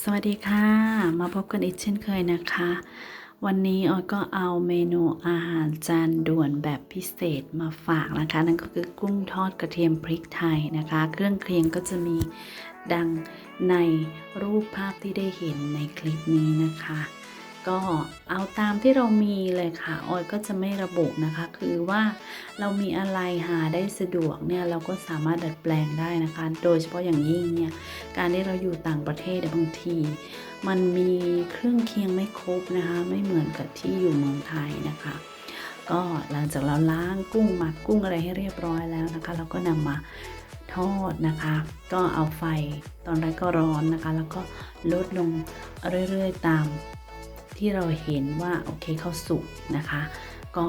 สวัสดีค่ะ มาพบกันอีกเช่นเคยนะคะ วันนี้ออยก็เอาเมนูอาหารจานด่วนแบบพิเศษมาฝากนะคะ นั่นก็คือกุ้งทอดกระเทียมพริกไทยนะคะ เครื่องเคียงก็จะมีดังในรูปภาพที่ได้เห็นในคลิปนี้นะคะ ก็เอาตามที่เรามีเลยค่ะออยก็จะไม่ระบุนะคะ คือว่าเรามีอะไรหาได้สะดวกเนี่ยเราก็สามารถดัดแปลงได้นะคะ โดยเฉพาะอย่างยิ่งเนี่ยการที่เราอยู่ต่างประเทศบางที มันมีเครื่องเคียงไม่ครบนะคะ ไม่เหมือนกับที่อยู่เมืองไทยนะคะก็หลังจากเราล้างกุ้งหมักกุ้งอะไรให้เรียบร้อยแล้วนะคะ เราก็นำมาทอดนะคะ ก็เอาไฟตอนแรกก็ร้อนนะคะ แล้วก็ลดลงเรื่อยๆตาม ที่เราเห็นว่าโอเคเขาสุกนะคะ ก็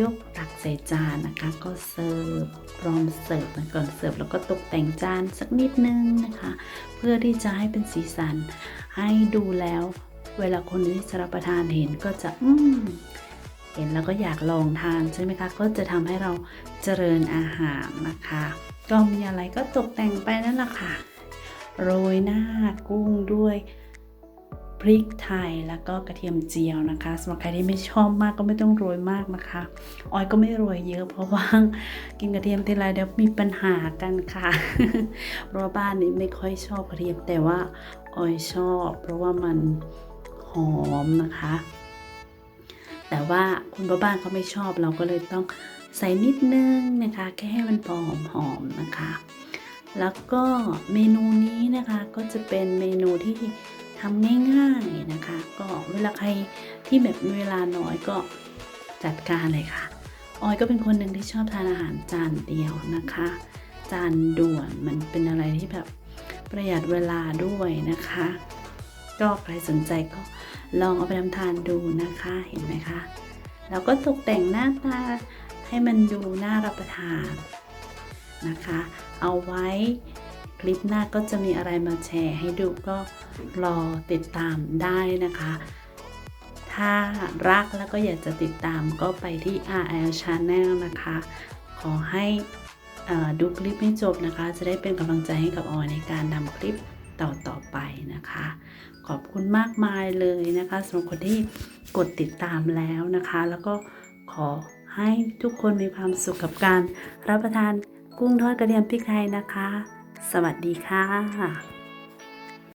ยกตักใส่จานนะคะ ก็เสิร์ฟพร้อมเสิร์ฟก่อนเสิร์ฟแล้วก็ตกแต่งจานสักนิดนึงนะคะ เพื่อที่จะให้เป็นสีสัน ให้ดูแล้ว เวลาคนที่จะรับประทานเห็นก็จะอืมเห็นแล้วก็อยากลองทานใช่ไหมคะ ก็จะทำให้เราเจริญอาหารนะคะ ก็มีอะไรก็ตกแต่งไปนั่นแหละค่ะ โรยหน้ากุ้งด้วย พริกไทยแล้วก็กระเทียมเจียวนะคะสำหรับใครที่ไม่ชอบมากก็ไม่ต้องโรยมากนะคะออยก็ไม่โรยเยอะเพราะว่ากินกระเทียมทีไรเดี๋ยวมีปัญหากันค่ะเพราะบ้านนี้ไม่ค่อยชอบกระเทียมแต่ว่าออยชอบ เพราะว่ามันหอมนะคะ แต่ว่าคุณพ่อบ้านเขาไม่ชอบเราก็เลยต้องใส่นิดนึงนะคะแค่ให้มันพอหอมๆนะคะ แล้วก็เมนูนี้นะคะก็จะเป็นเมนูที่ ทำง่ายๆนะคะ ก็เวลาใครที่แบบมีเวลาน้อยก็จัดการเลยค่ะ ออยก็เป็นคนหนึ่งที่ชอบทานอาหารจานเดียวนะคะ จานด่วนมันเป็นอะไรที่แบบประหยัดเวลาด้วยนะคะ ก็ใครสนใจก็ลองเอาไปทำทานดูนะคะเห็นไหมคะแล้วก็ตกแต่งหน้าตาให้มันดูน่ารับประทานนะคะ เอาไว้ คลิปหน้าก็จะมีอะไรมาแชร์ให้ดูก็รอติดตามได้นะคะ ถ้ารักแล้วก็อยากจะติดตามก็ไปที่ RL Channel นะคะ ขอให้เอ่อดูคลิปให้จบนะคะ จะได้เป็นกำลังใจให้กับออยในการนำคลิปต่อต่อๆไปนะคะ ขอบคุณมากมายเลยนะคะสำหรับคนที่กดติดตามแล้วนะคะ แล้วก็ขอให้ทุกคนมีความสุขกับการรับประทานกุ้งทอดกระเทียมพริกไทยนะคะ สวัสดีค่ะ